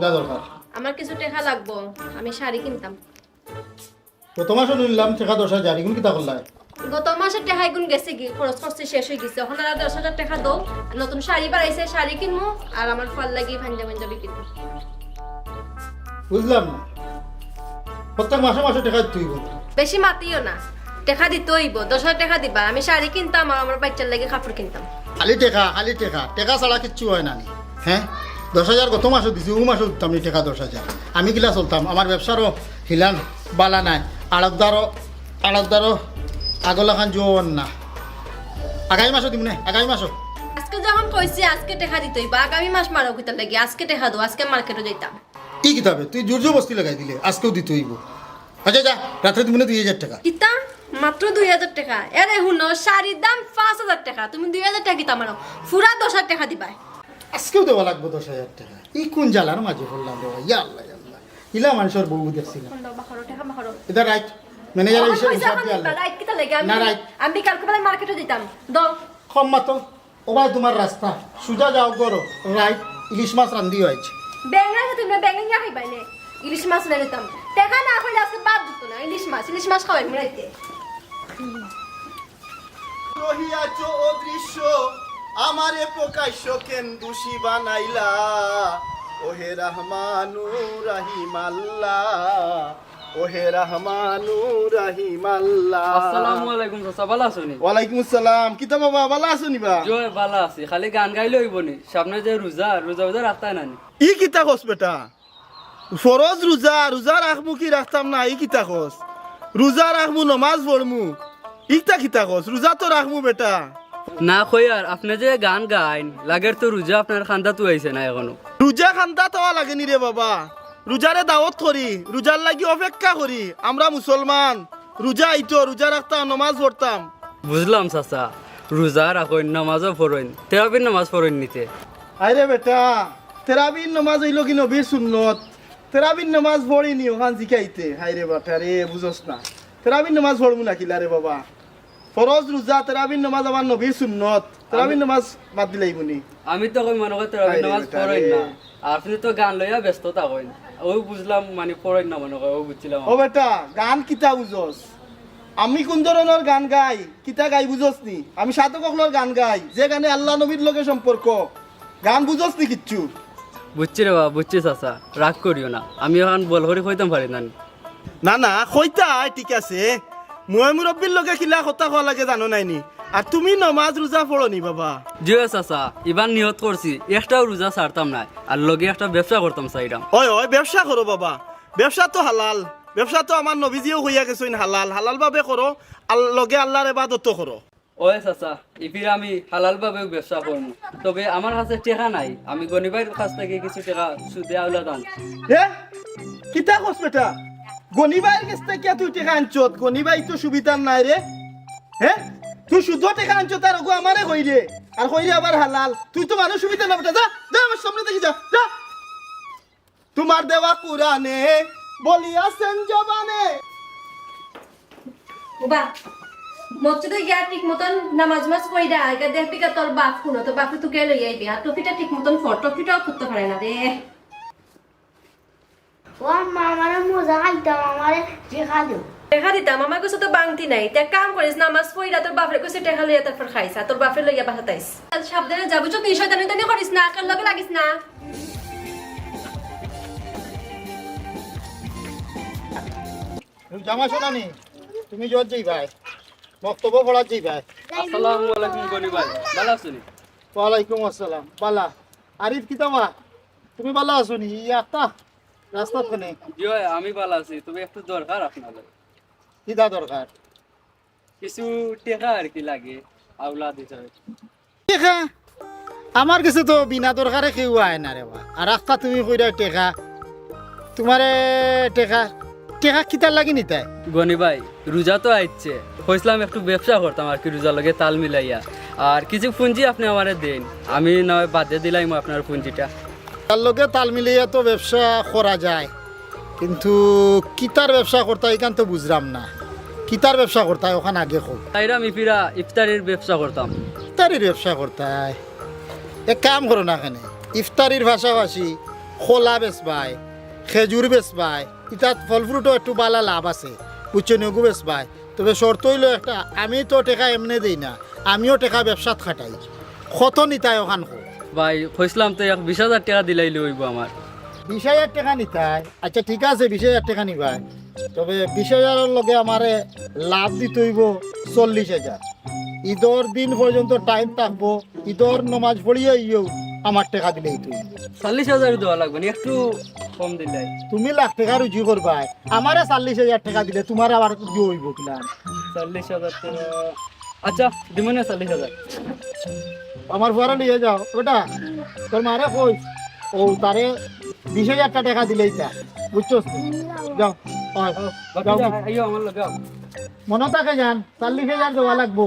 কিতা দরকার? আমার কিছু টাকা লাগবো আমি শাড়ি কিনতাম। তোমার সঙ্গে নিলাম টাকা দশ হাজার এগুলো কিতা করলাই গত মাসের টাকা গুণ গেছে কি? খরচ করতে শেষ হয়ে গেছে। ওখানে আর দশ হাজার টাকা দাও। নতুন শাড়ি বাড়াইছে শাড়ি কিনবো আর আমার ফল লাগিয়ে পাঞ্জাবি পাঞ্জাবি কিনবো বুঝলাম না। প্রত্যেক মাসে মাসে টাকা তুই বেশি মাতিও না। টাকা দিতে হইব। দশ হাজার টাকা দিবা। আমি শাড়ি কিনতাম আর আমার বাচ্চার লাগে কাপড় কিনতাম। খালি টেকা খালি টেকা। টেকা ছাড়া কিচ্ছু হয় না। হ্যাঁ? দশ হাজার গত মাসও দিছি ও মাসও দিতাম নি টেকা দশ হাজার। আমি কিলা চলতাম। আমার ব্যবসারও হিলান বালা নাই। আড়তদারও আড়তদারও আগলাখান জোয়ান না। আগামী মাসও দিব না আগামী মাসও আজকে যখন কইছি আজকে টাকা দিতে হইব। আগামী মাস মারো কিতার লাগে আজকে টাকা দো আজকে মার্কেটে যাইতাম। কি কিতাবে তুই জোর জবস্তি লাগাই দিলে আজকেও দিতে হইব। আচ্ছা যা রাত্রে দিব না দুই হাজার টাকা। কিতা মাত্র দুই হাজার টাকা। এরে শুনো শাড়ির দাম পাঁচ হাজার টাকা। তুমি দুই হাজার টাকা কিতা মারো? ফুরা দশ হাজার টাকা দিবা আজকেও দেওয়া লাগবে দশ হাজার টাকা। এই কোন জ্বালার মাঝে পড়লাম রে ভাই? ইয়া আল্লাহ আল্লাহ ইলা মানুষের বউ দেখছি না বাহারো টাকা বাহারো। এটা রাইট ম্যানেজার হিসেব হিসাব দিয়ে না, রাইট। আমি কালকে বেলায় মার্কেটে দিতাম দাও। কম মাতো। ওবাই তোমার রাস্তা। সুজা যাও করো রাইট ইলিশ মাছ রান্ধি হয়েছে। ব্যাঙ্গা না ব্যাঙ্গা খাইবাই নে। ইলিশ মাছ না দিতাম টাকা না হইলে আজকে বাদ দিত না। ইলিশ মাছ ইলিশ মাছ খাওয়াই মিলাইতে রহিয়াছ অদৃশ্য। আমারে প্রকাশ্য কেন দোষী বানাইলা ওহে রহমানু রাহিম আল্লাহ ওহে রহমানু রাহিম আল্লাহ আসসালামু আলাইকুম চাচা ভালো আছনি? ওয়ালাইকুম আসসালাম কিতা বাবা ভালো আছো নিবা জয় ভালো আছি। খালি গান গাইলে হইব নি। সামনে যে রোজা রোজা রোজা রাখতাই নানি ই কিতা কস বেটা? ফরজ রোজা রোজা রাখমু কি রাখতাম না ই কিতা কস রোজা রাখমু নমাজ পড়মু ইটা কিতা কস রোজা তো রাখমু বেটা। না আর আপনি যে গান গাইন লাগের তো রোজা আপনার খান্দা তো আইছে না এখনও। রোজা খান্দা তো লাগেনি রে বাবা। রোজারে দাওয়াত করি রোজার লাগি অপেক্ষা করি আমরা মুসলমান রোজা আইতো রোজা রাখতাম নমাজ পড়তাম বুঝলাম চাচা রোজা রাখইন নামাজও পড়ইন তেরাবিন নামাজ পড়ইন নিতে। আরে বেটা তেরাবিন নমাজ হইল কি নবীর সুন্নত। তেরাবিন নমাজ পড়িনি ওখান জিকাইতে। হাই রে বাটা রে বুঝস না। তেরাবিন নমাজ পড়মু না কিলা রে বাবা। ফরজ রোজা তেরাবিন নমাজ আমার নবীর সুন্নত। তেরাবিন নমাজ বাদ দিলাইবনি আমি তো কই মনে করি তেরাবিন নামাজ রে। না। আপনি তো গান লইয়া ব্যস্ত থাকেন ওই বুঝলাম মানে পড়ইন না মনে করি ও বুঝছিলাম। ও বেটা গান কিতা বুঝস? আমি কোন ধরনের গান গাই? কিতা গাই বুঝস নি আমি সাধক অকলর গান গাই যে গানে আল্লাহ নবীর লগে সম্পর্ক। গান বুঝস নি কিচ্ছু? বুঝছি রে বাবা বুঝছি চাচা। রাগ করিও না। আমি এখন বল করে কইতাম পারি না। না না কইতা ঠিক আছে। মই মুরব্বীর লগে কিলা কথা হওয়া লাগে জানো নাইনি? আর তুমি নমাজ রোজা পড়নি বাবা। জিও চাচা এবার নিয়ত করছি একটাও রোজা ছাড়তাম না আর লগে একটা ব্যবসা করতাম চাইরাম ওই ওই ব্যবসা করো বাবা। ব্যবসা তো হালাল ব্যবসা তো আমার নবীজিও হইয়া গেছেন হালাল। হালাল ভাবে করো আর লগে আল্লাহর এবাদত করো ওই চাচা ইফির আমি হালাল ভাবে ব্যবসা করব তবে আমার কাছে টেকা নাই আমি গনিবার কাছ থেকে কিছু টাকা সুদে আউলা দাম হে? কিতা কস বেটা? গনিবাইয়ের কাছ থেকে তুই টেকা গনিবাই তো সুবিধার নাই রে হে? তুই শুদ্ধ টেকা আনছত আর ওগো আমারে কই রে আর রে আবার হালাল। তুই তো মানুষ সুবিধা না বেটা যা যা আমার সামনে দেখি যা যা। তোমার দেওয়া কুরানে বলিয়াছেন জবানে। মসজিদে গিয়া ঠিক মতন নামাজ মাস কইরা আগে দেখবি তোর বাপ শুনো তো বাপে তোকে লই আইবি আর ঠিক মতন ফর টপিটাও করতে পারে না রে ও আম্মা আমারে মজা খাইতাম আমারে দেখা দিও। দেখা দিতাম আমার কাছে তো বাংতি নাই। তে কাম করিস নামাজ পড়িরা তোর বাপরে কইছে টেকা লইয়া তারপর খাইছা তোর বাপরে লইয়া বাসাতাইস সাবধানে যাব যদি শয়তানি তানি করিস না লগে লাগিস না। জামা শোনানি তুমি জোর যাই ভাই বক্তব্য পড়ার যাই ভাই আসসালামু আলাইকুম গনিবার ভালো আছনি ওয়ালাইকুম আসসালাম বালা। আরিফ কিতাবা তুমি বালা আছো নি? একটা রাস্তা খানে জিও আমি ভালো আছি। তবে একটু দরকার আপনাদের। কিতা দরকার? কিছু টাকা আর কি লাগে আউলা দিতে হবে টেকা? আমার কাছে তো বিনা দরকারে কেউ আয় না রে বা আর রাস্তা তুমি কইরা টেকা। তোমারে টেকা। টেকা কিতার লাগি নি তাই গনি ভাই রোজা তো আইচ্ছে। কইছিলাম একটু ব্যবসা করতাম আর কি রোজা লগে তাল মিলাইয়া। আর কিছু পুঁজি আপনি আমারে দেন। আমি নয় বাদে দিলাম আপনার পুঁজিটা। তার লগে তাল মিলিয়ে তো ব্যবসা করা যায়। কিন্তু কিতার ব্যবসা করতে এখান তো বুঝলাম না। কিতার ব্যবসা করতায় ওখানে আগে খো তাইরা আমি ফিরা ইফতারির ব্যবসা করতাম। ইফতারির ব্যবসা করতায় এক কাম করো না এখানে। ইফতারির ভাষাভাষী খোলা বেচবাই খেজুর বেচবাই ইতাত ফল ফ্রুটও একটু বালা লাভ আছে বুঝছ নেগু বেচবাই। তবে শর্ত হইল একটা আমি তো টেকা এমনি দেই না আমিও টেকা ব্যবসাত খাটাই। কত নিতাই ওখান খো ভাই কইসলাম তো বিশ হাজার টাকা দিলাইলে হইব আমার। বিশ হাজার টাকা নিতাই আচ্ছা ঠিক আছে বিশ হাজার টাকা নিবাই তবে বিশ হাজারের লগে আমারে লাভ দিতে হইব চল্লিশ হাজার। ঈদর দিন পর্যন্ত টাইম থাকব ঈদর নমাজ পড়িয়ে ইয়েও আমার টাকা দিলেই তুই চল্লিশ হাজার দেওয়া লাগবে না একটু কম দিলাই তুমি লাখ টাকা রুজি করবাই। আমারে চল্লিশ হাজার টাকা দিলে তোমার আবার রুজি হইব কিনা? চল্লিশ হাজার টাকা আচ্ছা দিব না চল্লিশ হাজার। আমার নিয়ে যাও ওটা। তোর মারে কই? ও তারে বিশ হাজার টাকা দিলেই তা বুঝছ যাও। মনে থাকে যান চল্লিশ হাজার দেওয়া লাগবো।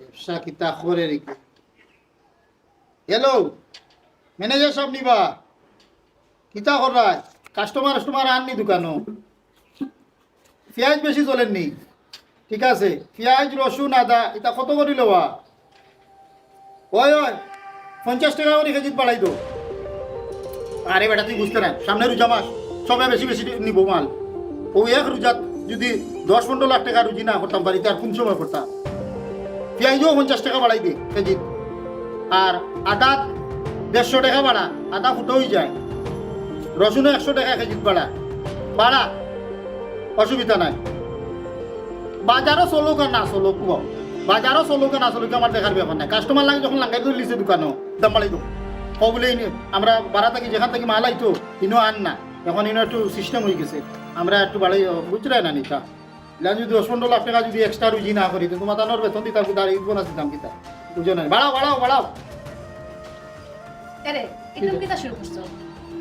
ব্যবসা কিতা করে রেখে হ্যালো ম্যানেজার সব নিবা। কিতা করাই কাস্টমার কাস্টমার আননি দোকানো। পেঁয়াজ বেশি চলেননি ঠিক আছে, পেঁয়াজ, রসুন, আদা, এটা কত করে লওয়া? ওই ওই, পঞ্চাশ টাকা করে কেজি বাড়াই দো। আরে বেটা, তুই বুঝতে না, সামনে রোজা মাস সবাই বেশি বেশি নিব মাল। ও এক রোজাত যদি দশ পনেরো লাখ টাকা রুজি না করতাম বাড়িতে, আর কোন সময় করতাম। পেঁয়াজও পঞ্চাশ টাকা বাড়াই দে কেজি আর আদা দেড়শো টাকা বাড়া, আদা ফুটোই যায়। রসুনও একশো টাকা কেজি বাড়া। বাড়া অসুবিধা নাই। বাজারও চলুক আর না চলুক বাজারও চলুক আর না চলুক আমার দেখার ব্যাপার নাই। কাস্টমার লাগে যখন লাগাই ধরে লিছে দোকানও দাম বাড়াই দো কবলে আমরা বাড়া থাকি যেখান থেকে মাল আইতো ইনো আন না। এখন ইনো একটু সিস্টেম হয়ে গেছে। আমরা একটু বাড়াই বুঝলাই না নিতা ইলা যদি দশ পনেরো লাখ টাকা যদি এক্সট্রা রুজি না করি তো তোমার তানোর বেতন দিতাম কি তার বোনাস দিতাম কি তার বুঝো না বাড়াও বাড়াও বাড়াও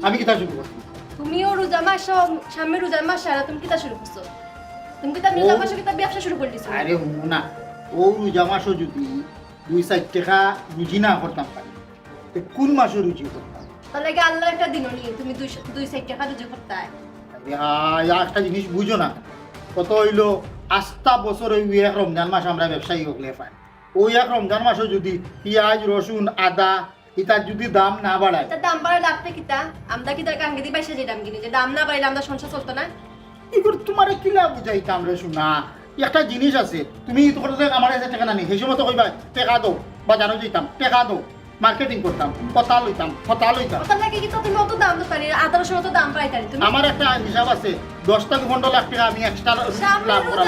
আমি কিতা শুরু করছি তুমিও রোজা মাস সামনে রোজা মাস সারা তুমি কিতা শুরু করছ। তুমি কিতা রোজা মাসে কিতা ব্যবসা শুরু করে দিছো। আরে হু না। ও রোজা মাসও যদি দুই চার টাকা রুজি না করতাম পারি তো কোন মাসে রুজি করতাম? তাহলে কি আল্লাহ একটা দিনও নিয়ে তুমি দুই দুই সাইড টাকা রুজি করতে একটা জিনিস বুঝো না। কত হইল আস্তা বছর ওই এক রমজান মাস আমরা ব্যবসায়ী হকলে পাই ওই এক রমজান মাসও যদি পেঁয়াজ রসুন আদা ইতার যদি দাম না বাড়ায়। তা দাম বাড়ার কি কিতা আমরা কি তার কাঙ্গে দি পয়সা যে দাম কিনে? যে দাম না বাড়াইলে আমরা সংসার চলতো না? এগুলো তোমার কি লাভ বুঝাইতাম রে শোনা? একটা জিনিস আছে তুমি তো করতে আমার কাছে টাকা নানি সেই সময় তো কইবা টাকা টেকা বা জানো যেতাম টাকা দো মার্কেটিং করতাম কথা লইতাম কথা লইতাম। লাগে কি তো তুমি অত দাম তো পারি দাম তুমি? আমার একটা হিসাব আছে দশ থেকে পনেরো লাখ টাকা আমি এক্সট্রা লাভ করা।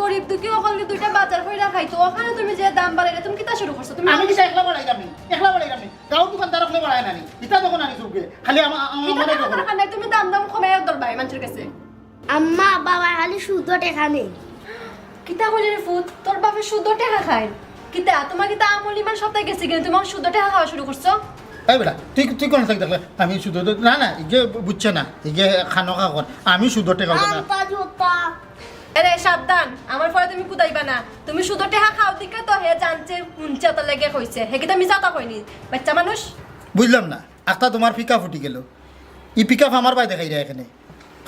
গরিব দুঃখী ওখানে দুইটা বাজার করে খাইতো। ওখানে তুমি যে দাম বাড়াইলে তুমি কিতা শুরু করছ? তুমি আমি কিছু একলা বাড়াই যাবি? একলা বাড়াই যাবি? গাঁও দোকানদার ওখানে বাড়াই নানি। ইটা তখন আনি চুকে খালি আমার টাকা তুমি দাম দাম কমাই দরবাই মানুষের কাছে। আম্মা বাবা খালি শুদ্ধ টেকা নেই কিতা রে ফুট তোর বাপে শুদ্ধ টাকা খায়। কিতা? তোমার কিতা আমল ইমান সপ্তাহে গেছে কিন্তু তোমার শুদ্ধ টাকা খাওয়া শুরু করছ? এই বেটা তুই তুই কোন থাক দেখলে? আমি শুধু না না ইগে বুঝছে না ইগে খানো খা কর আমি শুধু টেকা না। আরে সাবধান আমার পরে তুমি কুদাইবা না। তুমি শুদ্ধ টাকা খাও দিকে তো হে জানছে শুনছে তো লেগে কইছে হে কিতা মিছা তা কইনি? বাচ্চা মানুষ? বুঝলাম না একটা তোমার পিকা ফুটি গেল। ই পিক আমার বাই দেখাই যায় এখানে।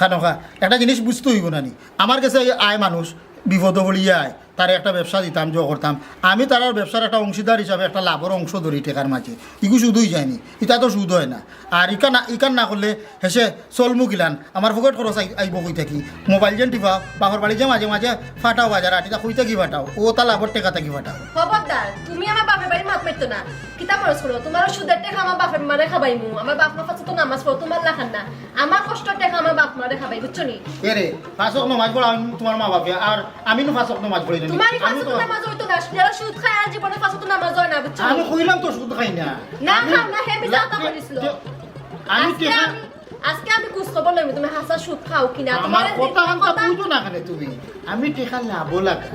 খানো খা একটা জিনিস বুঝতে হইব না নি আমার কাছে আয় মানুষ বিপদ বলিয়ে আয় তার একটা ব্যবসা দিতাম, জো করতাম। আমি তার ব্যবসার একটা অংশীদার হিসাবে একটা লাভের অংশ ধরি টেকার মাঝে। ইগু শুধুই যায়নি। ইটা তো সুদ হয় না। আর ইকা না ইকান না করলে হেসে চলমু গিলান আমার ফকট খরচ আইব কই থাকি? মোবাইল যেন টিপা, বাপর বাড়ি যে মাঝে মাঝে ফাটাও বাজার আটিটা কই থাকি ফাটাও? ও তা লাভর টেকা থাকি ফাটাও। তুমি আমার বাপের বাড়ি না। কিতা খরচ করো? তোমার সুদের আমার বাপের মারে খাবাই মু আমার বাপ কাছে তো নামাজ পড়ো, তোমার লাখান না। আমার কষ্টের টাকা বাপ মারে খাবাই বুঝছ নি? এরে ফাঁসক নমাজ পড়া আমি তোমার মা বাপে আর আমি নো ফাঁসক নমাজ পড়ি না তোমারই আমি ফাঁসে তো তো নামাজ হইতো না যারা সুদ খায় আর জীবনে ফাঁসে নামাজ হয় না বুঝছ আমি কইলাম তো সুদ খাই না। না খাও না, হে মিছা কথা বলিছিল। আমি আজকে আমি আজকে আমি খোঁজ খবর লইমি তুমি হাসা সুদ খাও কিনা। আমার তোমার কথা হান্তা বুঝো না কেন তুমি। আমি টেকা লাভ লাগা।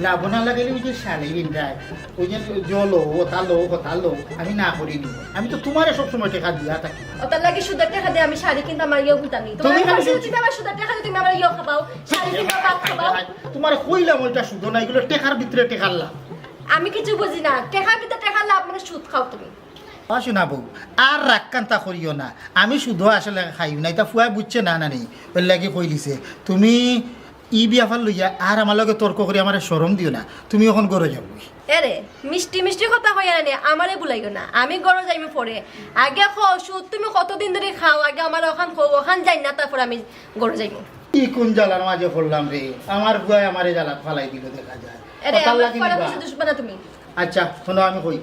লাভ না লাগালে ওই যে শালি বিন্দায় ওই যে জলো ওতালো হতালো আমি না করিনি আমি তো তোমারে সবসময় টেকা দিয়া থাকি। ওটার লাগে সুদের টাকা দিয়ে আমি শাড়ি কিনতে আমার ইয়ে ভুলতামি তোমার তুমি সুদ- আমার সুদের টাকা দিয়ে তুমি আমার ইয়ে খাবাও শাড়ি কিনবা ভাত খাবাও। তোমার কইলাম ওইটা শুধু না এগুলো টেকার ভিতরে টেকার লাভ। আমি কিছু বুঝি না। টাকা কিনতে টাকা লাভ মানে সুদ খাও তুমি। শোনা বউ আর রাগ কান্তা করিও না। আমি শুধু আসলে খাইও না এটা ফুয়া বুঝছে না না নেই ওই লাগি কই দিছে তুমি ই বিয়াফার লইয়া আর আমার লগে তর্ক করে আমার সরম দিও না। তুমি এখন গড়ে যাব এরে মিষ্টি মিষ্টি কথা হইয়া না আমারে বুলাইও না। আমি গড় যাইমে পরে। আগে খাও সুদ তুমি কতদিন ধরে খাও? আগে আমার ওখান খাও ওখান যাই না তারপর আমি গড় যাইমু। কি কোন জ্বালার মাঝে পড়লাম রে? আমার বুয়াই আমারে জ্বালা ফালাই দিল দেখা যায়। তুমি। আচ্ছা শোনো আমি কই।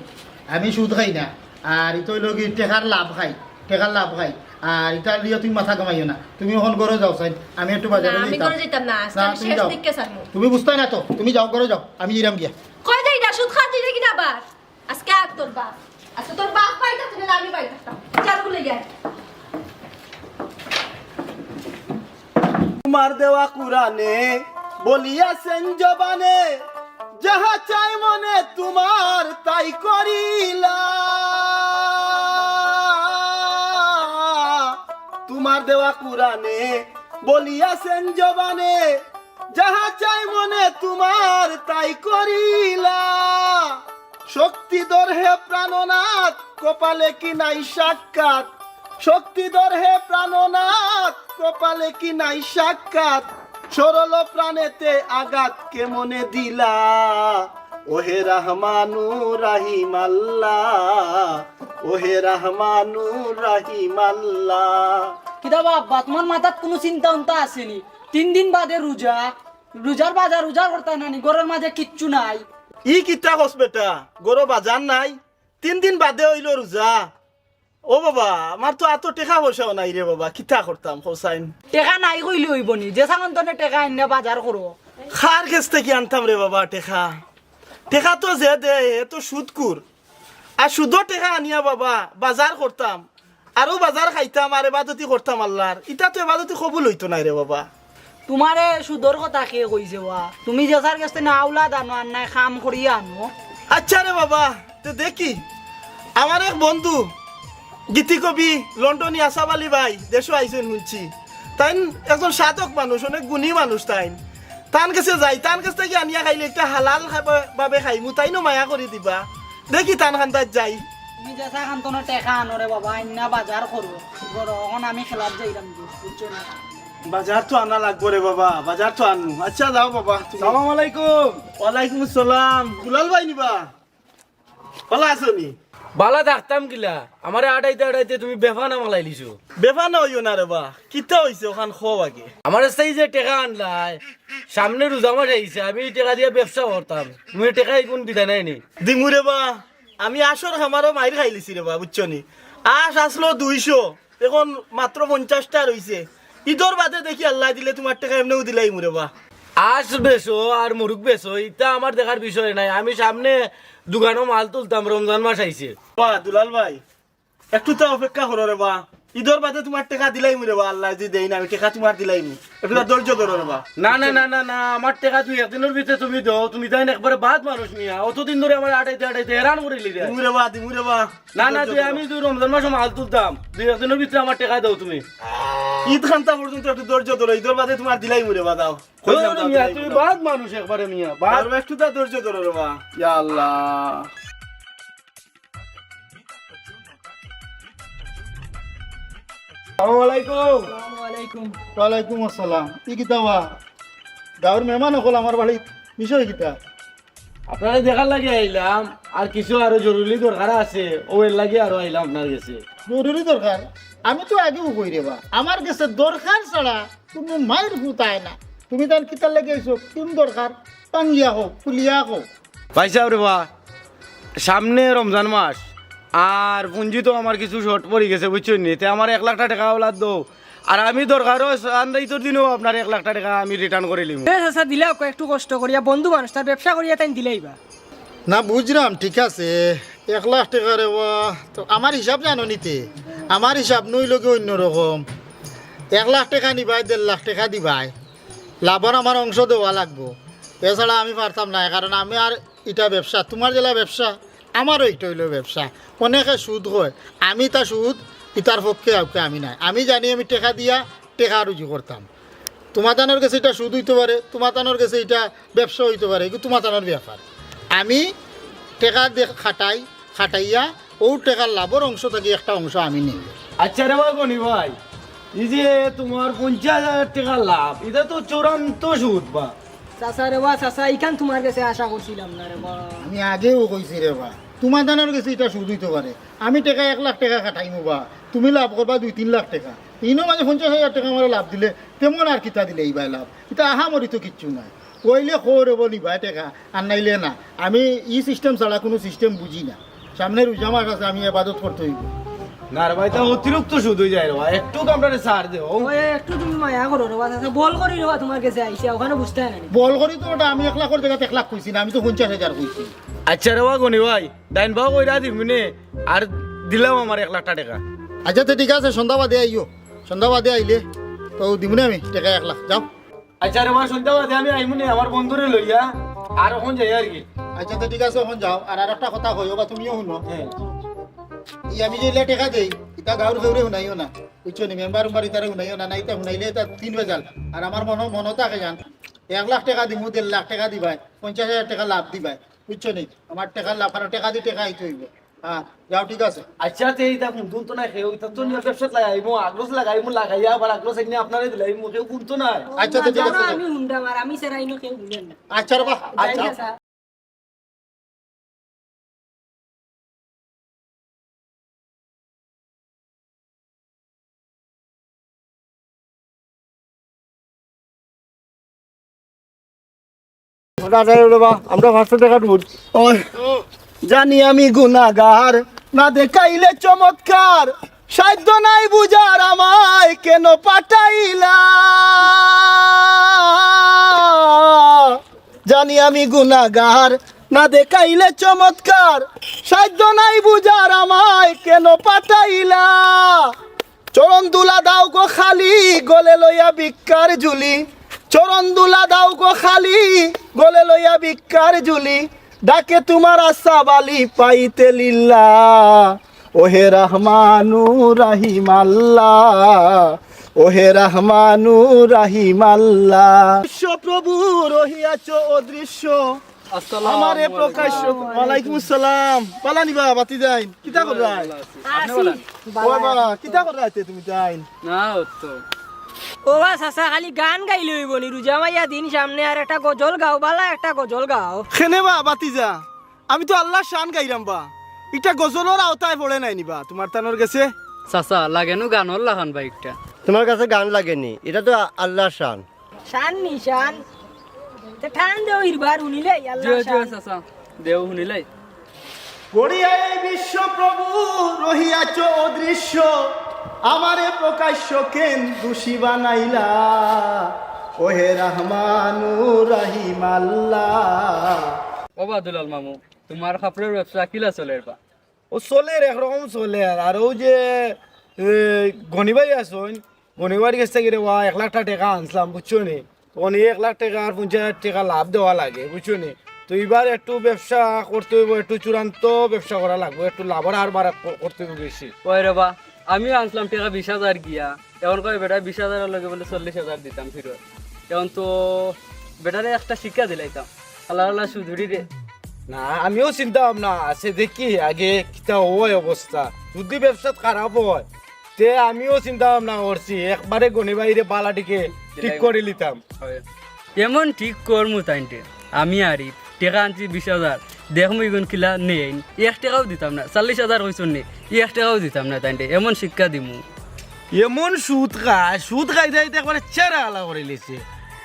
আমি সুদ খাই না। আর ইতো লগে টেকার লাভ খাই টেকার লাভ খাই। আর এটা দিয়ে তুমি মাথা কামাইও না। তুমি এখন ঘরে যাও সাইন আমি একটু বাজারে না, আমি যাইতাম। যাইতাম না, আজকে তুমি শেষ যাও। দিককে তুমি বুঝতে না তো। তুমি যাও ঘরে যাও। আমি ইরাম গিয়া। কয় যাই না সুদ খাওয়া যাই কিনা আবার আজকে আর তোর বাপ। আজকে তোর বাপ পাইতা তুমি আমি পাইতাম চালগুলো যাই তোমার দেওয়া কুরানে বলিয়াছেন জবানে যাহা চাই মনে তোমার তাই করিলা তোমার দেওয়া কুরানে বলিয়াছেন জবানে, যাহা চাই মনে তোমার তাই করিলা। শক্তিধর হে প্রাণনাথ, কপালে কি নাই সাক্ষাৎ? শক্তিধর হে প্রাণনাথ, কপালে কি নাই সাক্ষাৎ? সরল প্রাণেতে আঘাত কে মনে দিলা? ওহে রহমানু রাহিম আল্লাহ, ওহে রহমানু রাহিম আল্লাহ। কিতাবা আব্বা তোমার মাথাত কোনো চিন্তা উন্তা আসেনি তিন দিন বাদে রোজা রোজার বাজার রোজা করতে নানি ঘরের মাঝে কিচ্ছু নাই। ই কিতা কস বেটা? গরো বাজার নাই। তিন দিন বাদে হইল রোজা ও বাবা আমার তো এত টেকা পয়সাও নাই রে বাবা কিতা করতাম হোসাইন টেকা নাই কইলে হইব নি যে সামান তনে টেকা আইনে বাজার করো খার কাছ থেকে আনতাম রে বাবা টেকা? টেকা তো যে দে এ তো সুদকুর আর সুদর টেকা আনিয়া বাবা বাজার করতাম আরও বাজার খাইতাম আর এবাদতি করতাম আল্লাহর। ইটা তো এবাদতি কবুল হইতো নাই রে বাবা। তোমারে সুদর কথা কে কইছে ওয়া তুমি যে সার কাছে না আউলাদ আনো আর নাই খাম করিয়া আনো। আচ্ছা রে বাবা তো দেখি। আমার এক বন্ধু গীতি কবি লন্ডনী আলী ভাই দেশও আইসেন শুনছি। তাই একজন সাধক মানুষ অনেক গুণী মানুষ তাই তান কাছে যাই তান কাছ থেকে আনিয়া খাইলে একটা হালাল খাব- ভাবে খাইমু তাইনো মায়া করে দিবা। দেখি তান খান তাই যাই। তুমি যে সাখান তনে টেকা আনো রে বাবা আইনা বাজার করো। এখন আমি খেলার যাইলাম বুঝছ না? বাজার তো আনা লাগবো রে বাবা বাজার তো আনু। আচ্ছা যাও বাবা। সালাম আলাইকুম। ওয়ালাইকুম আসসালাম। দুলাল ভাই নিবা? ভালো আছো নি? বালা থাকতাম কিলা আমার আড়াইতে আড়াইতে তুমি বেফানা মালাই লিছো। বেফানা হইও না রে বা কিতা হইছে ওখান খো আগে? আমার সেই যে টেকা আনলাই সামনে রোজা মাস আইছে আমি টেকা দিয়ে ব্যবসা করতাম। তুমি টেকা কোন দিতা নাই নি? দিমু রে বা। আমি আসর আমারও মাইর খাইলিছি রে বা বুঝছ নি আস আসলো দুইশো এখন মাত্র পঞ্চাশটা রইছে। ঈদর বাদে দেখি আল্লাহ দিলে তোমার টাকা এমনিও দিলাই মুরে বা। আস বেশো আর মুরুক বেশো এটা আমার দেখার বিষয় নাই। আমি সামনে দোকানও মাল তুলতাম রমজান মাস আইছে। বা দুলাল ভাই একটু তো অপেক্ষা করো রে বা। ঈদর বাদে তোমার টাকা দিলাই মুরে বা আল্লাহ যদি দেই না আমি টাকা তোমার দিলাই মু একটু ধৈর্য ধরো বা। না না না না না আমার টাকা তুই একদিনের ভিতরে তুমি দাও তুমি তাই একবারে বাদ মানুষ নিয়া অতদিন ধরে আমার আড়াইতে আড়াইতে হেরান করিলি রে দিমু রে বা দিমু রে বা। না না তুই আমি তুই রমজান মাসে মাল তুলতাম দুই একদিনের ভিতরে আমার টাকা দাও তুমি। ঈদ খান্তা পর্যন্ত একটু ধৈর্য ধরো ঈদর বাদে তোমার দিলাই মুরে বা দাও। মুরে বা। বাদ মানুষ একবারে মিয়া বাদ। একটু ধৈর্য ধরো রে বা। ইয়া আল্লাহ। আসসালামু আলাইকুম ওয়ালাইকুম ওয়ালাইকুম আসসালাম। ই কিতা বা? গাঁৱৰ মেহমান অকল আমাৰ বাড়িত বিষয় কিতা আপনারা দেখার লাগে আইলাম আর কিছু আরও জরুরি দরকার আছে ও এর লাগে আরও আইলাম আপনার কাছে। জরুরি দরকার? আমি তো আগেও কই রে বা আমার কাছে দরকার ছাড়া কোনো মায়ের হুতায় না। তুমি তার কিতার লাগে আইছো কোন দরকার? পাঙ্গিয়া হোক ফুলিয়া হোক ভাই সাহেব রে বা সামনে রমজান মাস। আর পুঞ্জি তো আমার কিছু শর্ট পড়ে গেছে বুঝছেন নি? তে আমার এক লাখ টাকা ওলাদ দো। আর আমি দরকারও আন্দাইতর দিনও আপনার এক লাখ টাকা আমি রিটার্ন করে লিম। আচ্ছা দিলে একটু কষ্ট করিয়া বন্ধু মানুষ তার ব্যবসা করিয়া তাই দিলেইবা না বুঝলাম ঠিক আছে। এক লাখ টাকা রে তো আমার হিসাব জানো নিতে আমার হিসাব নই লগে অন্যরকম এক লাখ টাকা নিবাই দেড় লাখ টাকা দিবাই। লাভর আমার অংশ দেওয়া লাগবো। এছাড়া আমি পারতাম না কারণ আমি আর এটা ব্যবসা তোমার জেলা ব্যবসা? আমারও এটা হইল ব্যবসা। অনেকে সুদ হয়। আমি তা সুদ, ইতার পক্ষে আউকে আমি নাই। আমি জানি আমি টেকা দিয়া টেকা রুজু করতাম। তোমাতানোর কাছে এটা সুদ হইতে পারে, তোমাতানোর কাছে এটা ব্যবসা হইতে পারে, এগুলো তোমাতানোর ব্যাপার। আমি টেকা দিয়ে খাটাই, খাটাইয়া ও টেকার লাভের অংশ থেকে একটা অংশ আমি নিই। আচ্ছা রে গনি ভাই, এই যে তোমার পঞ্চাশ হাজার টাকা লাভ, এটা তো চূড়ান্ত সুদ বা। বা চাচা কাছে আশা আমি আগেও কইছি রে বা। তোমার দানের কাছে এটা পারে আমি টাকা এক লাখ টাকা খাটাইমু বা। তুমি লাভ করবা দুই তিন লাখ টাকা। ইনো মানে পঞ্চাশ হাজার টাকা আমার লাভ দিলে, তেমন আর কিতা দিলে এইবার লাভ। এটা আহা মরি তো কিচ্ছু নাই। কইলে খোর হব নিবা টাকা আর নাইলে না। আমি ই সিস্টেম ছাড়া কোনো সিস্টেম বুঝি না। সামনে রোজা মাস আছে, আমি এবাদত করতে হইব না রে ভাই তা অতিরিক্ত সুদ হয়ে যায় রে ভাই। একটু আমরা ছাড় দেও। ওই একটু তুমি মায়া করো রে বা চাচা বল করি রে তোমার কাছে আইছে ওখানে বুঝতে না। বল করি তো ওটা আমি এক লাখের জায়গাতে এক লাখ কইছি না আমি তো পঞ্চাশ হাজার কইছি। আচ্ছা রে বা গনি ভাই ডাইন ভাগ কইরা দিবি আর দিলাম আমার এক লাখ টাকা। আচ্ছা তো ঠিক আছে সন্ধ্যাবাদে আইও। সন্ধ্যাবাদে আইলে তো দিবনে আমি টাকা এক লাখ যাও। আচ্ছা রে ভাই সন্ধ্যা বাদে আমি আইমুনি আমার বন্ধুরে লইয়া আর এখন যাই আর কি। আচ্ছা তো ঠিক আছে এখন যাও। আর আর একটা কথা কইও বা তুমিও শুনো। হ্যাঁ। আমি যে টাকা দেই ইতা গাঁর ঘরে শুনাইও না বুঝছ নি মেম্বার উম্বার ইতারে শুনাইও না না ইতা শুনাইলে এটা তিন বেজাল। আর আমার মন মনে থাকে জান এক লাখ টাকা দিমু দেড় লাখ টাকা দিবাই পঞ্চাশ হাজার টাকা লাভ দিবাই। বুঝছ নি আমার টাকা লাভ আর টাকা দি টাকা আইতে হইব হ্যাঁ যাও ঠিক আছে। আচ্ছা তে এইটা কোন তো না কেউ এটা তো নিয়ে ব্যবসা লাগাইমু আগ্রস লাগাইমু লাগাইয়া আবার আগ্রস এনে আপনারে দিলাইমু কেউ কোন না আচ্ছা তো ঠিক আছে আমি হুন্ডা মার আমি সেরা ইনো বুঝেন না আচ্ছা রে আচ্ছা। জানি আমি গুনাগার, না দেখাইলে চমৎকার, সাধ্য নাই বুঝার আমায় কেন পাঠাইলা? জানি আমি গুনাগার, না দেখাইলে চমৎকার, সাধ্য নাই বুঝার আমায় কেন পাঠাইলা? চরণ দুলা দাও গো খালি, গলে লইয়া বিকার জুলি চরণ দুলা দাও গো খালি গলে লইয়া বিকার জুলি ডাকে তোমার আশা বালি পাইতে লিল্লা। ওহে রহমানু রাহিম আল্লাহ ওহে রহমানু রাহিম আল্লাহ বিশ্ব প্রভু রহিয়াছ অদৃশ্য। আমারে প্রকাশ্য ওয়ালাইকুম আসসালাম পালা নিবা বাতি যাই কিতা ও বাবা কিতা করাই তুমি যাই না তো ও বা চাচা খালি গান গাইলে হইব নি। রুজা মাইয়া দিন সামনে আর একটা গজল গাও বালা একটা গজল গাও। খেনে বা বাতি যা আমি তো আল্লাহ শান গাইরাম বা। এটা গজলের আওতায় পড়ে নাই নিবা তোমার তানোর গেছে চাচা লাগেনো গানর লাগান বাইকটা তোমার কাছে গান লাগেনি এটা তো আল্লাহর শান। শান নি শান। তে ঠান দেও ইরবার উনিলে আল্লাহ জিও শান। চাচা দেও শুনিলাই গড়িয়া এই বিশ্ব প্রভু রহিয়াছ অদৃশ্য। আমারে প্রকাশ্য কেন দোষী বানাইলা? ওহে রহমানু রহিম আল্লাহ ও বাদুলাল মামু তোমার কাপড়ের ব্যবসা কিলা চলে বা ও চলে একরকম চলে। আর আর ও যে গনিবাই আসুন গনিবার কাছ থেকে রে এক লাখ টাকা আনছিলাম বুঝছ নি? তখন এক লাখ টাকা আর পঞ্চাশ হাজার টাকা লাভ দেওয়া লাগে বুঝছ নি? তো এবার একটু ব্যবসা করতে হইব একটু চূড়ান্ত ব্যবসা করা লাগবে একটু লাভের হার বাড়া করতে হইব বেশি। ওই রে বা আমিও আনছিলাম টাকা বিশ হাজার গিয়া। এখন কয় বেটা বিশ হাজারের লগে বলে চল্লিশ হাজার দিতাম ফিরত। এখন তো বেটারে একটা শিক্ষা দিলাইতাম। আল্লাহ আল্লাহ সুধুরি রে না আমিও চিন্তা ভাবনা আছে দেখি আগে কিতা হয় অবস্থা। যদি ব্যবসা খারাপ হয় তে আমিও চিন্তা ভাবনা করছি একবারে গনিবাইরে বালাটিকে ঠিক করে লিতাম হয়। এমন ঠিক করমু তাইনটে? আমি আরি টাকা আনছি বিশ হাজার। দেখম ইগুন কিলা নেই। এক টাকাও দিতাম না। চল্লিশ হাজার হয়েছ নে এক টাকাও দিতাম না তাই এমন শিক্ষা দিমু। এমন সুদ খায়। সুদ খাই যাই একবারে চেরা আলা করে লিছে।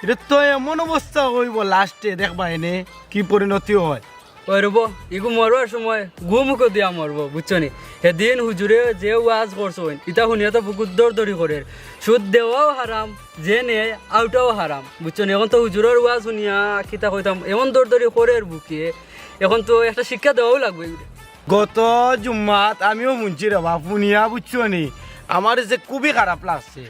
এটা তো এমন অবস্থা হইব লাস্টে, দেখবা এনে কি পরিণতি হয়। ওই রব ইগু মরবার সময় গুমুখো দিয়া মরব বুঝছ নি সেদিন হুজুরে যে ওয়াজ করছ ইটা শুনিয়া তো বুকুত দৌড় দৌড়ি করে সুদ দেওয়াও হারাম যে নে আউটাও হারাম বুঝছ নি এখন তো হুজুরের ওয়াজ শুনিয়া কিতা কইতাম এমন দৌড় দৌড়ি করে বুকে এখন তো একটা শিক্ষা দেওয়াও লাগবে গত জুম্মাত আমিও মুঞ্চি রে বাপুনিয়া বুঝছ নি আমার যে খুবই খারাপ লাগছে।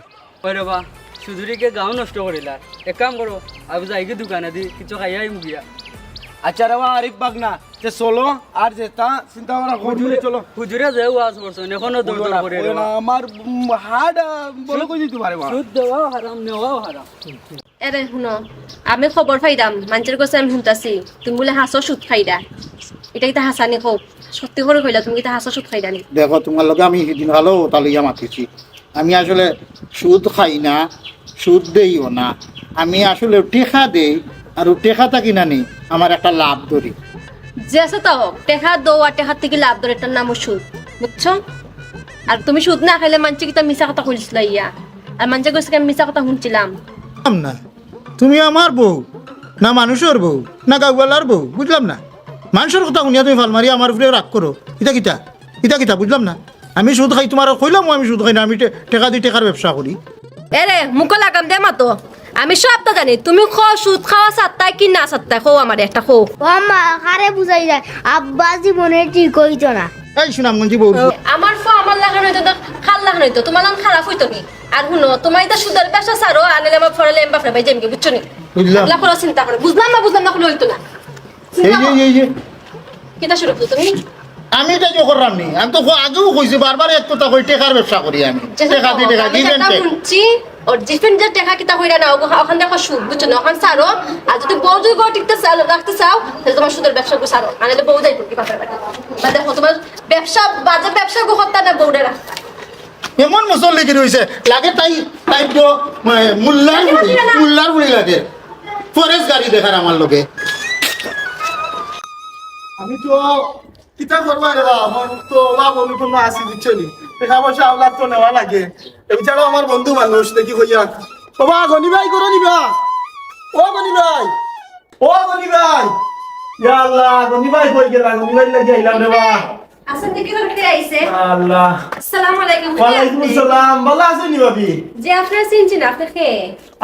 ওই রবা সুধুরিকে গাও নষ্ট করিলা এক কাম করো আবু যাইকে দোকানে দি কিছু খাইয়াই মুগিয়া। আচ্ছা রে আরিফ বাগনা। যে চলো আর যেটা চিন্তা করা। করবি চলো। হুজুরে যে ওয়াজ করছ এখনও দৌড় দৌড় করে না, আমার হার্ট বলে কই দিতে পারে সুদ দেওয়াও হারাম নেওয়াও হারাম। এরে শুনো আমি খবর পাইদাম মানুষের কাছে আমি শুনতাছি তুমি বলে হাসো সুদ খাইদা এটা কিতা হাসানি হোক সত্যি করে কইলা তুমি কি তা হাসা সুদ খাইলানি দেখো তোমার লগে আমি সেদিন ভালো তালিয়া মাতিছি। আমি আসলে সুদ খাই না সুদ দেইও না। আমি আসলে টেকা দেই। আর টেকা থাকি না নি আমার একটা লাভ ধরি। যে আছে তা হোক টেকা দৌ আর টেকার থেকে লাভ ধরে এটার নামও সুদ বুঝছ? আর তুমি সুদ না খাইলে মানছে কি তা মিশা কথা কইছিল ইয়া। আর মানছে কইছে কি আমি মিশা কথা শুনছিলাম। না। তুমি আমার বউ না মানুষের বউ না গাওয়ালার বউ বুঝলাম না। মানুষের কথা শুনিয়া তুমি ফালমারি আমার উপরে রাগ করো। ইতা কিতা? ইতা কিতা? বুঝলাম না। আমি সুদ খাই তোমার কইলাম আমি সুদ খাই না আমি টেকা দিয়ে টেকার ব্যবসা করি। এরে মুখে লাগাম দে মাতো। আমি সব তো জানি তুমি খ সুদ খাওয়া সাতটায় কি না সাতটায় খো আমার একটা খো আম্মা কারে বুঝাই যায় আব্বা জীবনে ঠিক হইতো না? এই সুনামগঞ্জি বউ আমার ফো আমার লাগানো হইতো তো খাল লাগানো হইতো তোমার নাম খারাপ হইতো নি আর শুনো তোমার এটা সুদের ব্যবসা সারো আনলে আমার ফরালে এম বাপরে ভাই যাইমকে বুঝছ নি? বুঝলাম। এগুলা কোনো চিন্তা করে বুঝলাম না বুঝলাম না কোনো হইতো না। এই এই যে কিতা শুরু তুমি? আমি এটা যে করলাম নি? আমি তো ক- আগেও কইছি বারবার এক কথা কই টেকার ব্যবসা করি আমি। টেকা দিয়ে টেকা দিবেন ওর ডিফেন্ট যে টেকা কিতা কইরা না ওখান দেখো সুদ বুঝছ না? ওখান সারো আর যদি বউ যদি গো টিকতে চাও রাখতে চাও তাহলে তোমার সুদের ব্যবসা গো সারো আনলে বউ যাইতো কি বাড়ি বা দেখো তোমার ব্যবসা বাজে ব্যবসা গো হত্যা না বউরে রাখতা এমন মুসল্লি কি রয়েছে লাগে তাই তাই তো মুল্লার বুড়ি মুল্লার বুড়ি লাগে? ফরেস্ট গাড়ি দেখার আমার লোকে আমি তো কিতা করবা রে বা আমার তো অভাব অনুপূর্ণ আছি বুঝছ টাকা পয়সা আওলাদ তো নেওয়া লাগে। এছাড়াও আমার বন্ধু মানুষ দেখি কইয়া। বাবা গনি ভাই করো নিবা ও গনি ভাই ও গনি ভাই। ইয়া আল্লাহ গনি ভাই কই গেলা? গনি ভাই লাগি আইলাম রে বা। আসেন দেখি ঘরে আইছে আল্লাহ। আসসালামু আলাইকুম ওয়ালাইকুম আসসালাম। ভালো আছেন নি ভাবি? যে আপনার চিনছেন আপনি কে?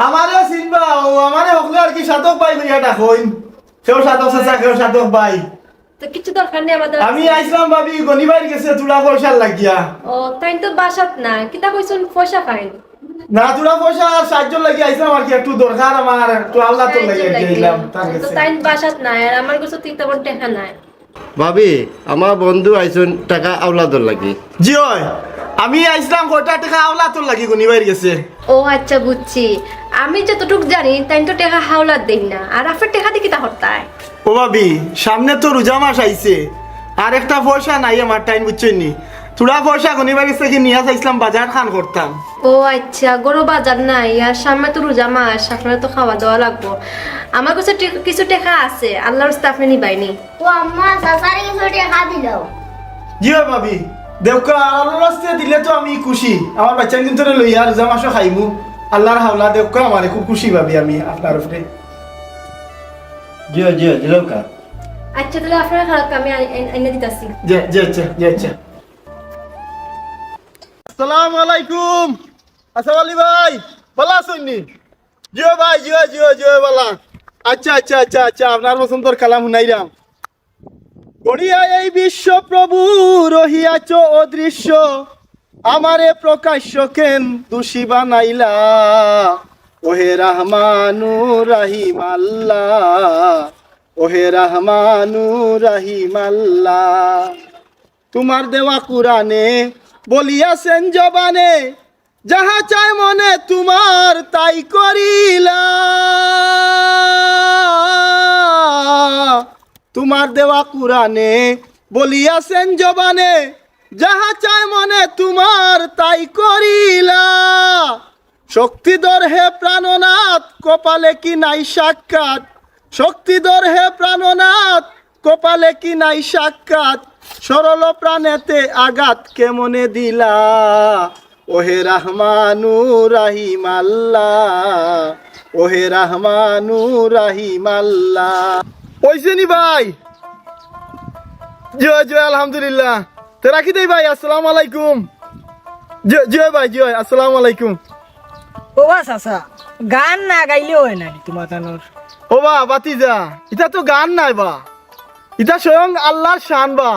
আমারে চিনবা ও আমারে হকলে আর কি সাধক ভাই কইয়া ডাকইন। কেউ সাধক চাচা কেউ সাধক ভাই তো কিছু দরকার নেই আমাদের আমি আইসলাম ভাবি গনি গেছে তুলা পয়সা লাগিয়া। ও তাই তো বাসাত না কিতা কইছুন পয়সা পাইন না তোরা পয়সা সাহায্য লাগি আইসলাম আর কি একটু দরকার আমার একটু আল্লাহ তো লাগি আর তার কাছে। তাই বাসাত নাই আর আমার কাছে তিনটা বড় টাকা নাই। ভাবি আমার বন্ধু আইসুন টাকা আওলাদর লাগি। জি হয়। আমি আইসলাম কয়টা টাকা আওলা তোর লাগি গনি ভাই গেছে। ও আচ্ছা বুঝছি। আমি যতটুক জানি তাই তো টাকা হাওলাত দেই না। আর আপনার টাকা দিয়ে কিতা হরতায়। ও ভাবি সামনে তো রোজা মাস আইছে। আর একটা পয়সা নাই আমার টাইম বুঝছেন নি? পয়সা গনি ভাই গেছে কি নিয়ে আইসলাম বাজার খান করতাম। ও আচ্ছা গরু বাজার নাই আর সামনে তো রোজা মাস আপনার তো খাওয়া দাওয়া লাগবো। আমার কাছে কিছু টাকা আছে আল্লাহর রাস্তা আপনি নিবাইনি। ও আম্মা চাচারে কিছু টাকা দিলাও জি ভাবি দেউকা আল্লাহর রাস্তায় দিলে তো আমি খুশি। আমার বাচ্চা কিন্তু লইয়া রোজা মাসও খাইমু। আল্লাহর হাওলা দেউকা আমার খুব খুশি ভাবি আমি আপনার উপরে। জিও জিও দিলাম কা আচ্ছা তাহলে আপনার খারাপ আমি দিতাছি জি জি আচ্ছা জি আচ্ছা আসসালামু আলাইকুম আসসালাম আলী ভাই ভালো আছেন নি জিও ভাই জিও জিও জিও ভালো আচ্ছা আচ্ছা আচ্ছা আচ্ছা আপনার পছন্দর কালাম শুনাইলাম গড়িয়া এই বিশ্ব প্রভু রহিয়াছ অদৃশ্য আমারে প্রকাশ্য কেন দোষী বানাইলা ওহে রহমানু রাহিম আল্লাহ ওহে রহমানু রাহিম আল্লাহ তোমার দেওয়া কুরানে বলিয়াছেন জবানে, যাহা চাই মনে তোমার তাই করিলা তোমার দেওয়া কুরানে বলিয়াছেন জবানে, যাহা চাই মনে তোমার তাই করিলা শক্তিধর হে প্রাণনাথ, কপালে কি নাই সাক্ষাৎ? শক্তিধর হে প্রাণনাথ, কপালে কি নাই সাক্ষাৎ? সরল প্রাণেতে আঘাত কেমনে দিলা? ওহে রহমানু রাহিম আল্লাহ ওহে রহমানু রাহিম আল্লাহ ওইছে নি ভাই? জয় জয়, আলহামদুলিল্লাহ। তো রাখি দেই ভাই, আসসালামু আলাইকুম। জয় জয় ভাই, জয়, আসসালামু আলাইকুম। ও বা চাচা গান না গাইলে হয় নাকি তোমার তানোর ও বা বাতিজা এটা তো গান নাই বা। এটা স্বয়ং আল্লাহর শান বা।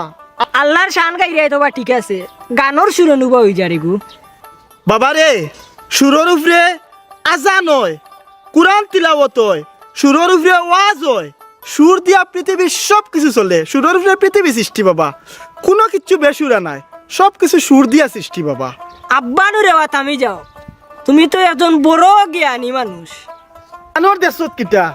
আল্লাহর শান গাইলে তো বা ঠিক আছে। গানোর সুর অনুভব হয়ে যারে গু। বাবা রে সুরর উপরে আজান হয় কোরআন তিলাওয়াত হয় সুরর উপরে ওয়াজ হয় সুর দিয়া পৃথিবীর সব কিছু চলে। সুরর উপরে পৃথিবী সৃষ্টি বাবা। কোনো কিছু বেসুরা নাই সব কিছু সুর দিয়া সৃষ্টি বাবা। আব্বানু রেওয়া থামি যাও। তুমি তো একজন বড় জ্ঞানী মানুষ। আনোর দেশত কিটা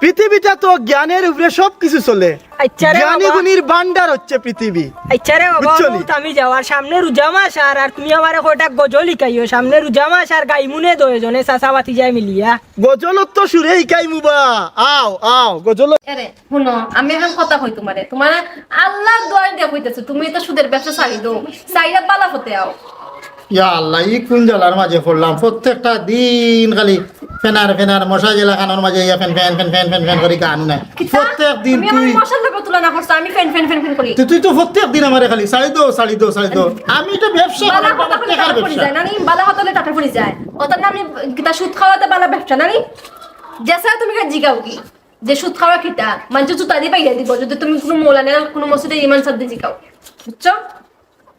পৃথিবীটা তো জ্ঞানের উপরে সব কিছু চলে। আচ্ছা রে জ্ঞানী। গুণীর ভান্ডার হচ্ছে পৃথিবী আচ্ছা রে বাবা? আমি যাওয়ার সামনে রোজা মাস আর আর তুমি আমার কয়টা গজল লিখাইও সামনে রোজা মাস আর গাইমুনে দয়জনে চাচা বাতি যায় মিলিয়া। গজলত তো সুরে শিকাই মুবা। আও আও গজল এরে শুনো আমি এখন কথা কই তোমারে তোমার আল্লাহ দোয়ার দিয়া কইতেছে তুমি তো সুদের ব্যবসা ছাড়ি দো চাইরা বালা হতে আও। ইয়া আল্লাহ ই কোন মাঝে পড়লাম? প্রত্যেকটা দিন খালি ফেনার ফেনার মশা জেলা খানোর মাঝে ইয়া ফেন ফেন ফেন ফেন ফেন ফেন করে গান নাই প্রত্যেক দিন তুই তুলনা করছ আমি ফেন ফেন ফেন ফেন করি। তুই- তো প্রত্যেক দিন আমার খালি দো দো দো আমি এটা ব্যবসা করি, বালা বাবা, টাকার টাকা পড়ি ব্যবসা। যায় না বালা কইলে টাকা পড়ি যায়। নাম নি কিতা সুদ খাওয়াতে বালা ব্যবসা না নি জেসা তুমি কা জিগাও কি? যে সুদ খাওয়া কিতা? মানুষ জুতা দিয়ে পাইয়া দিব যদি তুমি কোনো মৌলানা কোনো মসজিদে ইমান সাদ্দে জিগাও। বুঝছ?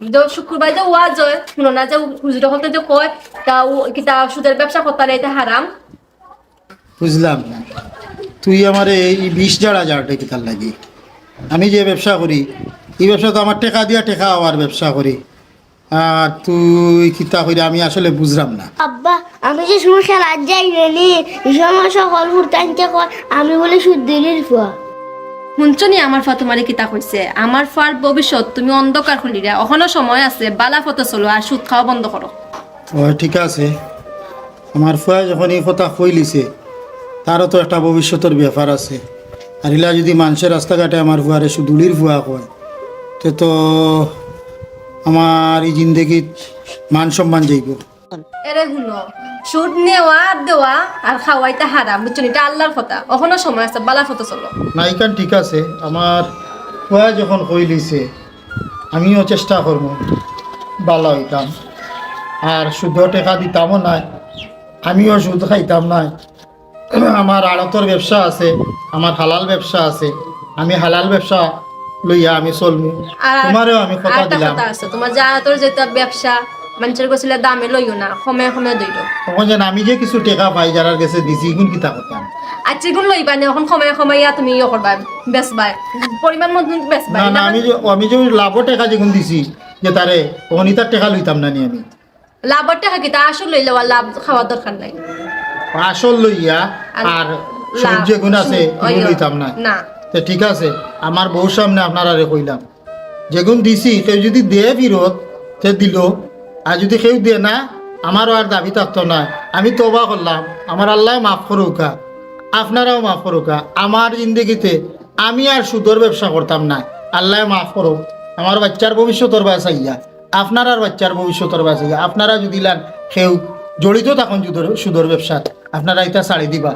যে শুক্রবার যে ওয়াজ হয় শুনো না যে হুজুর হতে যে কয় তা ও- কিতা সুদের ব্যবসা করতে এটা হারাম? বুঝলাম। না তুই আমার এই বিষ জাড়া জাড়টা কি তার লাগি। আমি যে ব্যবসা করি এই ব্যবসা তো আমার টেকা দিয়া টেকা হওয়ার ব্যবসা করি। আর তুই কিতা করি আমি আসলে বুঝলাম না। আব্বা আমি যে সমস্যা রাত যাই এই সমস্যা ফল ফুটাইতে কয় আমি বলে শুদ্ধির ফুয়া। শুনছো নি আমার ফা তোমারে কিতা কইছে আমার ফার ভবিষ্যৎ তুমি অন্ধকার খুলিরা এখনও সময় আছে, বালা ফটো চলো আর সুদ খাওয়া বন্ধ করো ও ঠিক আছে। আমার ফুয়া যখন এই কথা কইলিছে তারও তো একটা ভবিষ্যতের ব্যাপার আছে। আর ইলা যদি মানুষের রাস্তাঘাটে আমার ফুয়ারে সুদুলির ফুয়া কয় তে তো আমার এই জিন্দগিত মান সম্মান যাইব এরে সুদ নেওয়া দেওয়া আর খাওয়াইতে হারাম বুঝছ নি? এটা আল্লাহর কথা। এখনও সময় আছে বালা ফটো চলো। নাইকান ঠিক আছে আমার যখন আমিও চেষ্টা করব ভালো হইতাম। আর শুদ্ধ টেকা দিতামও নাই আমিও সুদ খাইতাম নাই। আমার আড়তর ব্যবসা আছে আমার হালাল ব্যবসা আছে আমি হালাল ব্যবসা লইয়া আমি চলমু। তোমারও আমি কথা দিলাম। তোমার যা তোর যেটা ব্যবসা মানুষের গেছিলে দামে লইও না সময়ে সময়ে দইল তখন যেন আমি যে কিছু টেকা পাই যারার কাছে দিছি এগুন কিতা করতাম আচ্ছা গুণ লইবা না? এখন সময়ে সময়ে তুমি ইয়ে করবা বেচবা পরিমাণ মতো বেচবা না না আমি যে আমি যে লাভ টেকা যেগুন দিছি যে তারে তখন ইতার টেকা লইতাম না নি আমি? লাভর টাকা কি তা আসল লইলে লাভ খাওয়ার দরকার নাই। আসল লইয়া আর লাভ, সুদ আছে লইতাম না। না। তো ঠিক আছে আমার বউ সামনে আপনারা রে কইলাম। যেগুন দিছি কেউ যদি দে ফিরত সে দিল। আর যদি কেউ দিয়ে না, আমারও আর দাবি থাকতো না। আমি তোবা করলাম। আমার আল্লাহ মাফ করুকা। আপনারাও মাফ করুকা। আমার জিন্দগিতে আমি আর সুদর ব্যবসা করতাম না। আল্লাহ মাফ করুক। আমার বাচ্চার ভবিষ্যতর বাসাইয়া আপনার আর বাচ্চার ভবিষ্যতর বাসাইয়া আপনারা যদি লান কেউ জড়িত থাকুন সুদর ব্যবসাত আপনারা এটা ছাড়ি দিবা।